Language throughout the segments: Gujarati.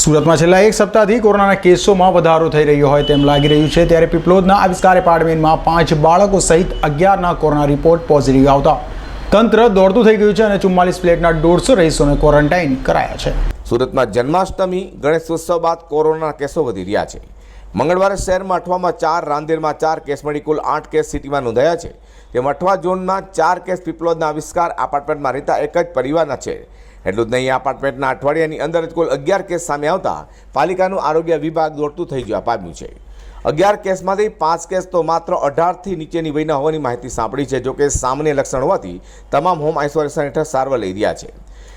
સુરતમાં છેલ્લા એક સપ્તાહથી કોરોનાના કેસોમાં વધારો થઈ રહ્યો હોય તેમ લાગી રહ્યું છે. ત્યારે પીપલોદના આવિષ્કાર એપાર્ટમેન્ટમાં પાંચ બાળકો સહિત અગિયારના કોરોના રિપોર્ટ પોઝિટિવ આવતા. તંત્ર દોડતું થઈ ગયું છે અને ચુમ્માલીસ પ્લેટના દોઢસો રહીશોને ક્વોરન્ટાઇન કરાયા છે. સુરતમાં જન્માષ્ટમી, ગણેશ ઉત્સવ બાદ કોરોનાના કેસો વધી રહ્યા છે. મંગળવારે શહેરમાં અઠવામાં ચાર, રાંદેરમાં ચાર કેસ મળી, કુલ આઠ કેસ સિટીમાં નોંધાયા છે. તેમ અઠવા ઝોનમાં ચાર કેસ પીપલોદના આવિષ્કાર એપાર્ટમેન્ટમાં રહેતા એક જ પરિવારના છે. એટલું જ નહીં એપાર્ટમેન્ટના અઠવાડિયાની અંદર જ કુલ અગિયાર કેસ સામે આવતા પાલિકાનું આરોગ્ય વિભાગ દોડતું થઈ જવા પામ્યું છે. અગિયાર કેસમાંથી પાંચ કેસ તો માત્ર અઢારથી નીચેની વયના હોવાની માહિતી સાંપડી છે, જોકે સામાન્ય લક્ષણ હોવાથી તમામ હોમ આઇસોલેશન હેઠળ સારવાર લઈ રહ્યા છે.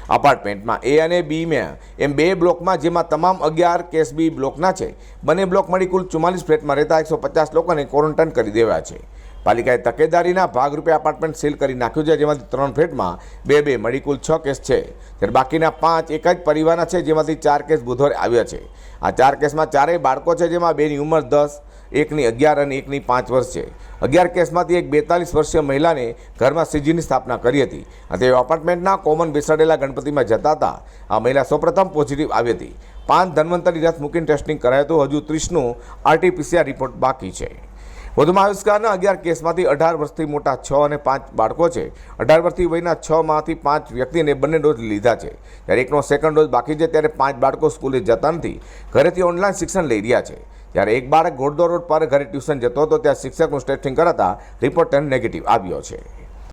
અપાર્ટમેન્ટમાં એ અને બી મેં એમ બે બ્લોકમાં, જેમાં તમામ અગિયાર કેસ બી બ્લોકના છે. બંને બ્લોક મળી કુલ ચુમ્માલીસ ફ્લેટમાં રહેતા એકસો પચાસ લોકોને ક્વોરન્ટાઇન કરી દેવાયા છે. પાલિકાએ તકેદારીના ભાગરૂપે એપાર્ટમેન્ટ સીલ કરી નાખ્યું છે, જેમાંથી ત્રણ ફ્લેટમાં બે બે મળી કુલ છ કેસ છે. ત્યારે બાકીના પાંચ એક જ પરિવારના છે, જેમાંથી ચાર કેસ બુધવારે આવ્યા છે. આ ચાર કેસમાં ચારેય બાળકો છે, જેમાં બેની ઉંમર દસ, એકની અગિયાર અને એકની પાંચ વર્ષ છે. અગિયાર કેસમાંથી એક બેતાલીસ વર્ષીય મહિલાને ઘરમાં સીજીની સ્થાપના કરી હતી. અને તે એપાર્ટમેન્ટના કોમન બેસાડેલા ગણપતિમાં જતા હતા. આ મહિલા સૌપ્રથમ પોઝિટિવ આવી હતી. પાંચ ધન્વંતરી રથ મૂકીને ટેસ્ટિંગ કરાયું હતું. હજુ ત્રીસનું આરટીપીસીઆર રિપોર્ટ બાકી છે. વધુમાં આવિષ્કારના અગિયાર કેસમાંથી અઢાર વર્ષથી મોટા છ અને પાંચ બાળકો છે. અઢાર વર્ષથી વયના છ માંથી પાંચ વ્યક્તિને બંને ડોઝ લીધા છે. જ્યારે એકનો સેકન્ડ ડોઝ બાકી છે, ત્યારે પાંચ બાળકો સ્કૂલે જતા નથી. ઘરેથી ઓનલાઈન શિક્ષણ લઈ રહ્યા છે. ત્યારે એક બાળક ગોડદો રોડ પર ઘરે ટ્યુશન જતો હતો, ત્યાં શિક્ષકનું ટેસ્ટિંગ કરાતા રિપોર્ટ નેગેટિવ આવ્યો છે.